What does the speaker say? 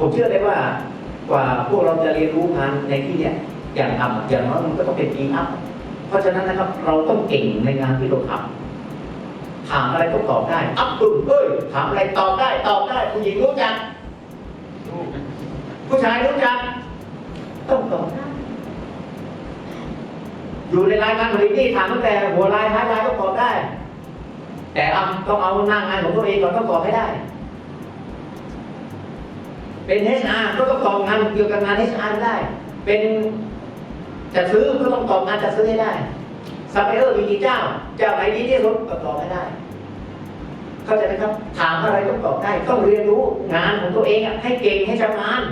ผมเชื่อได้ว่ากว่าพวกเราจะเรียนรู้งานในที่เนี้ยอย่างทำอย่างน้อยมันก็ต้องเป็นปีอัพเพราะฉะนั้นนะครับ เราต้องเก่งในงานที่เราทำถามอะไรก็ตอบได้ อัพดุลเอ้ยถามอะไรตอบได้ ตอบได้ผู้หญิงรู้จัก ผู้ชายรู้จัก ต้องตอบได้อยู่ในรายการผลิตนี่ถามตั้งแต่หัวรายท้ายรายก็ตอบได้ แต่เอาต้องเอาหน้างานของตัวเองก่อนต้องตอบให้ได้ เป็น HR ก็ต้องตอบงานเกี่ยวกับงาน HR ได้ เป็นจะซื้อก็ต้องตอบงานจะซื้อให้ได้ซัพพลายเออร์มีกี่เจ้าเจ้าไหนดีที่สุดก็ตอบให้ได้ เข้าใจไหมครับ ถามอะไรต้องตอบได้ ต้องเรียนรู้งานของตัวเองให้เก่งให้ชำนาญ